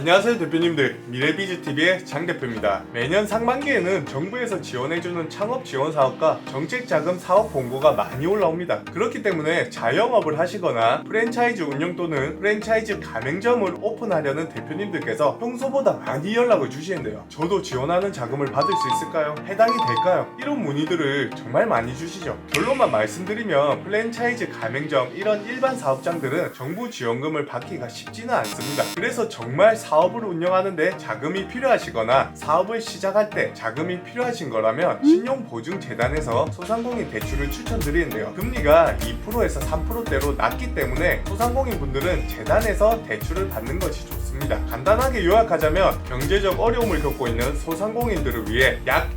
안녕하세요 대표님들 미래비즈TV의 장 대표입니다. 매년 상반기에는 정부에서 지원해주는 창업 지원 사업과 정책자금 사업 공고가 많이 올라옵니다. 그렇기 때문에 자영업을 하시거나 프랜차이즈 운영 또는 프랜차이즈 가맹점을 오픈하려는 대표님들께서 평소보다 많이 연락을 주시는데요. 저도 지원하는 자금을 받을 수 있을까요? 해당이 될까요? 이런 문의들을 정말 많이 주시죠. 결론만 말씀드리면 프랜차이즈 가맹점 이런 일반 사업장들은 정부 지원금을 받기가 쉽지는 않습니다. 그래서 정말 사 업을 운영하는데 자금이 필요하시거나 사업을 시작할 때 자금이 필요하신 거라면 신용보증재단에서 소상공인 대출을 추천드리는데요. 금리가 2%에서 3%대로 낮기 때문에 소상공인 분들은 재단에서 대출을 받는 것이 좋습니다. 간단하게 요약하자면 경제적 어려움을 겪고 있는 소상공인들을 위해 약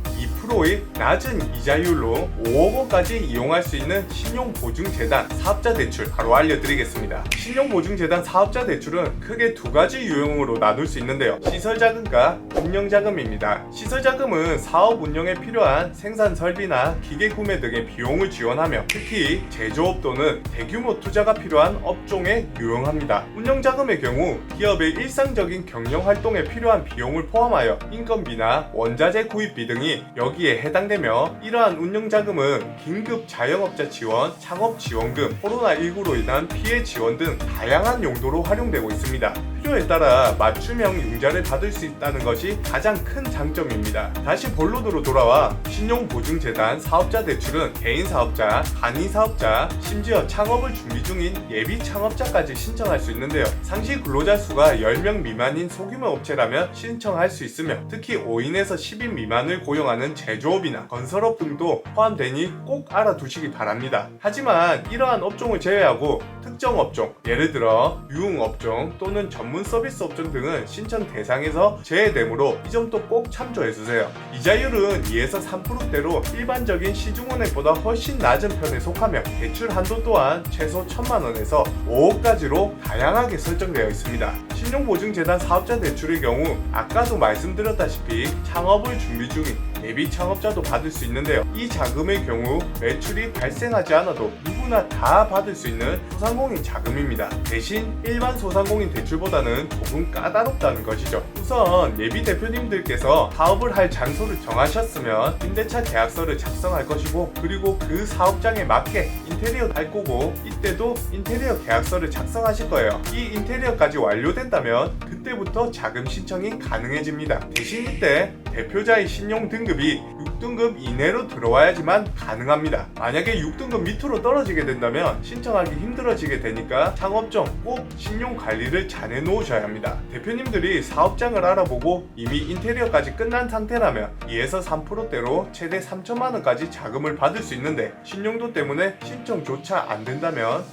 2%의 낮은 이자율로 5억 원까지 이용할 수 있는 신용보증재단 사업자 대출 바로 알려드리겠습니다. 신용보증재단 사업자 대출은 크게 두 가지 유형으로 나눌 수 있는데요. 시설자금과 운영자금입니다. 시설자금은 사업 운영에 필요한 생산 설비나 기계 구매 등의 비용을 지원하며 특히 제조업 또는 대규모 투자가 필요한 업종에 유용합니다. 운영자금의 경우 기업의 일상적인 경영 활동에 필요한 비용을 포함하여 인건비나 원자재 구입비 등이 여기 에 해당되며 이러한 운영자금은 긴급 자영업자 지원, 창업 지원금, 코로나19로 인한 피해 지원 등 다양한 용도로 활용되고 있습니다. 필요에 따라 맞춤형 융자를 받을 수 있다는 것이 가장 큰 장점입니다. 다시 본론으로 돌아와 신용보증재단 사업자 대출은 개인 사업자, 간이 사업자, 심지어 창업을 준비 중인 예비 창업자까지 신청할 수 있는데요. 상시 근로자 수가 10명 미만인 소규모 업체라면 신청할 수 있으며 특히 5인에서 10인 미만을 고용하는 제조업이나 건설업 등도 포함되니 꼭 알아두시기 바랍니다. 하지만 이러한 업종을 제외하고 특정 업종, 예를 들어 유흥업종 또는 전문 서비스 업종 등은 신청 대상에서 제외되므로 이 점도 꼭 참조해주세요. 이자율은 2에서 3%대로 일반적인 시중은행보다 훨씬 낮은 편에 속하며 대출 한도 또한 최소 1천만원에서 5억까지로 다양하게 설정되어 있습니다. 신용보증재단 사업자 대출의 경우 아까도 말씀드렸다시피 창업을 준비 중인 예비 창업자도 받을 수 있는데요. 이 자금의 경우 매출이 발생하지 않아도 누구나 다 받을 수 있는 소상공인 자금입니다. 대신 일반 소상공인 대출보다는 조금 까다롭다는 것이죠. 우선 예비 대표님들께서 사업을 할 장소를 정하셨으면 임대차 계약서를 작성할 것이고 그리고 그 사업장에 맞게 인테리어 할 거고 이때도 인테리어 계약서를 작성하실 거예요. 이 인테리어까지 완료된다면 그 때부터 자금 신청이 가능해집니다. 대신 이때 대표자의 신용 등급이 6등급 이내로 들어와야지만 가능합니다. 만약에 6등급 밑으로 떨어지게 된다면 신청하기 힘들어지게 되니까 창업점 꼭 신용 관리를 잘 해놓으셔야 합니다. 대표님들이 사업장을 알아보고 이미 인테리어까지 끝난 상태라면 2에서 3%대로 최대 3천만 원까지 자금을 받을 수 있는데 신용도 때문에 신청조차 안 된다면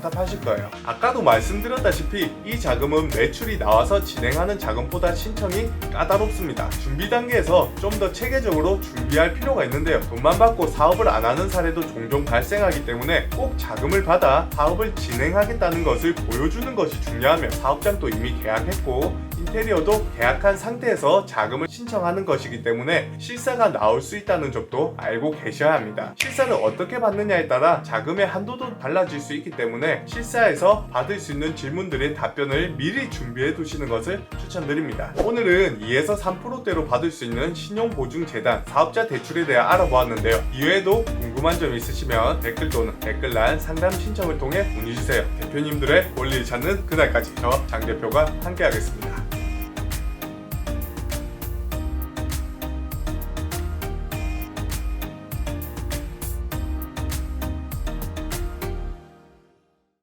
답답하실 거예요. 아까도 말씀드렸다시피 이 자금은 매출이 나와서 진행하는 자금보다 신청이 까다롭습니다. 준비 단계에서 좀 더 체계적으로 준비할 필요가 있는데요. 돈만 받고 사업을 안 하는 사례도 종종 발생하기 때문에 꼭 자금을 받아 사업을 진행하겠다는 것을 보여주는 것이 중요하며 사업장도 이미 계약했고 인테리어도 계약한 상태에서 자금을 신청하는 것이기 때문에 실사가 나올 수 있다는 점도 알고 계셔야 합니다. 실사를 어떻게 받느냐에 따라 자금의 한도도 달라질 수 있기 때문에 실사에서 받을 수 있는 질문들의 답변을 미리 준비해 두시는 것을 추천드립니다. 오늘은 2에서 3%대로 받을 수 있는 신용보증재단 사업자 대출에 대해 알아보았는데요. 이외에도 궁금한 점 있으시면 댓글 또는 댓글란 상담 신청을 통해 문의 주세요. 대표님들의 원리를 찾는 그날까지 저 장 대표가 함께하겠습니다.